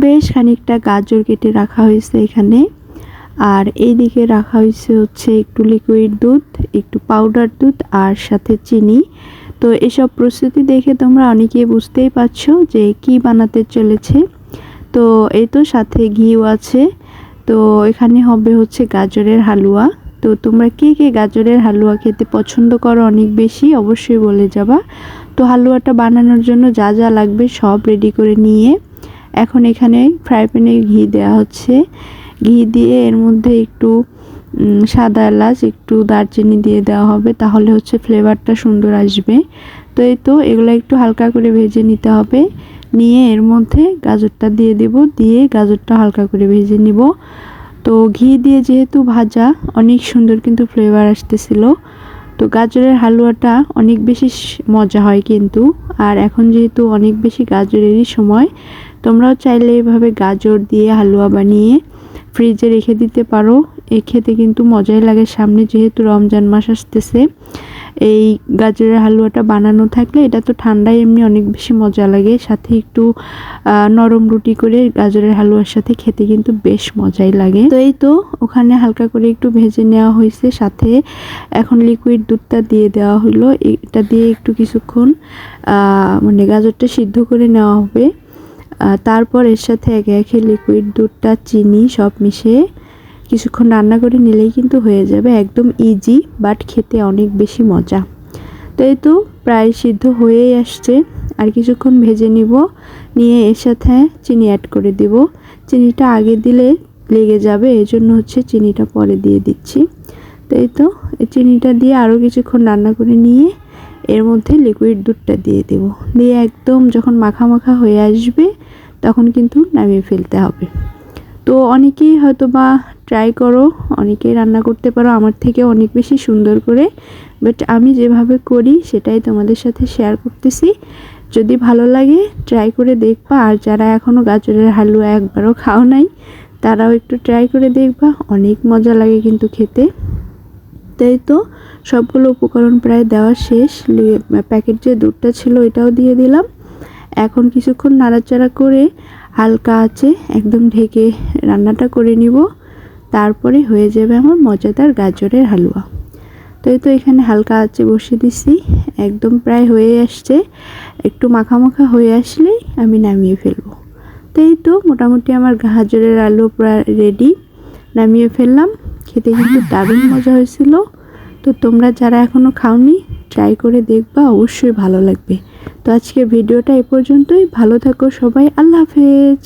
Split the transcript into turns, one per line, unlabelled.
বেশ খানিকটা গাজর কেটে রাখা হয়েছে এখানে। আর এইদিকে রাখা হয়েছে হচ্ছে একটু লিকুইড দুধ, একটু পাউডার দুধ আর সাথে চিনি। তো এসব প্রস্তুতি দেখে তোমরা অনেকেই বুঝতেই পারছ যে কি বানাতে চলেছে। তো এই তো সাথে ঘিও আছে। তো এখানে হবে হচ্ছে গাজরের হালুয়া। তো তোমরা কে কে গাজরের হালুয়া খেতে পছন্দ করো অনেক বেশি অবশ্যই বলে যাবা। তো হালুয়াটা বানানোর জন্য যা যা লাগবে সব রেডি করে নিয়ে এখন এখানে ফ্রাই প্যানে ঘি দেওয়া হচ্ছে। ঘি দিয়ে এর মধ্যে একটু সাদা এলাচ, একটু দারচিনি দিয়ে দেওয়া হবে, তাহলে হচ্ছে ফ্লেভারটা সুন্দর আসবে। তো এই তো, এগুলো একটু হালকা করে ভেজে নিতে হবে। নিয়ে এর মধ্যে গাজরটা দিয়ে দেব, দিয়ে গাজরটা হালকা করে ভেজে নিব। তো ঘি দিয়ে যেহেতু ভাজা, অনেক সুন্দর কিন্তু ফ্লেভার আসতেছিল। তো গাজরের হালুয়াটা অনেক বেশি মজা হয় কিন্তু। আর এখন যেহেতু অনেক বেশি গাজরেরই সময়, তোমরাও চাইলে এভাবে গাজর দিয়ে হালুয়া বানিয়ে ফ্রিজে রেখে দিতে পারো। এ খেতে কিন্তু মজাই লাগে সামনে যেহেতু রমজান মাস আসতেছে। এই গাজরের হালুয়াটা বানানো থাকলে এটা তো ঠান্ডায় এমনি অনেক বেশি মজা লাগে। সাথে একটু নরম রুটি করে গাজরের হালুয়ার সাথে খেতে কিন্তু বেশ মজাই লাগে। তো এই তো ওখানে হালকা করে একটু ভেজে নেওয়া হয়েছে। সাথে এখন লিকুইড দুধটা দিয়ে দেওয়া হলো। এটা দিয়ে একটু কিছুক্ষণ মানে গাজরটা সিদ্ধ করে নেওয়া হবে। তারপর এর সাথে একে একে লিকুইড দুধটা, চিনি সব মিশিয়ে কিছুক্ষণ রান্না করে নিলেই কিন্তু হয়ে যাবে একদম ইজি বাট খেতে অনেক বেশি মজা। তো এই তো প্রায় সিদ্ধ হয়েই আসছে। আর কিছুক্ষণ ভেজে নিব, নিয়ে এর সাথে চিনি অ্যাড করে দিব। চিনিটা আগে দিলে লেগে যাবে এই জন্য হচ্ছে চিনিটা পরে দিয়ে দিচ্ছি। তো এই তো এই চিনিটা দিয়ে আরও কিছুক্ষণ রান্না করে নিয়ে এর মধ্যে লিকুইড দুধটা দিয়ে দেব। দিয়ে একদম যখন মাখা মাখা হয়ে আসবে, তখন কিন্তু নামিয়ে ফেলতে হবে। তো অনেকেই হয়তো বা ট্রাই করো, অনেকেই রান্না করতে পারো, আমার থেকে অনেক বেশি সুন্দর করে। বাট আমি যেভাবে করি, সেটাই তোমাদের সাথে শেয়ার করতেছি। যদি ভালো লাগে ট্রাই করে দেখবা। আর যারা এখনও গাজরের হালুয়া একবারও খাও নাই, তারাও একটু ট্রাই করে দেখবা। অনেক মজা লাগে কিন্তু খেতে। তাই তো, সবগুলো উপকরণ প্রায় দেওয়া শেষ। প্যাকেট যে দুধটা ছিল এটাও দিয়ে দিলাম। এখন কিছুক্ষণ নাড়াচাড়া করে হালকা আছে, একদম ঢেকে রান্নাটা করে নিব। তারপরে হয়ে যাবে আমার মজাদার গাজরের হালুয়া। তো এই তো এখানে হালকা আছে বসিয়ে দিছি, একদম প্রায় হয়ে আসছে। একটু মাখা মাখা হয়ে আসলেই আমি নামিয়ে ফেলব। তো এই তো মোটামুটি আমার গাজরের আলু প্রায় রেডি নামিয়ে ফেললাম। খেতে কিন্তু দারুণ মজা হয়েছিল। তো তোমরা যারা এখনও খাওনি ট্রাই করে দেখবা, অবশ্যই ভালো লাগবে। তো আজকের ভিডিওটা এ পর্যন্তই। ভালো থাকো সবাই। আল্লাহ হাফেজ।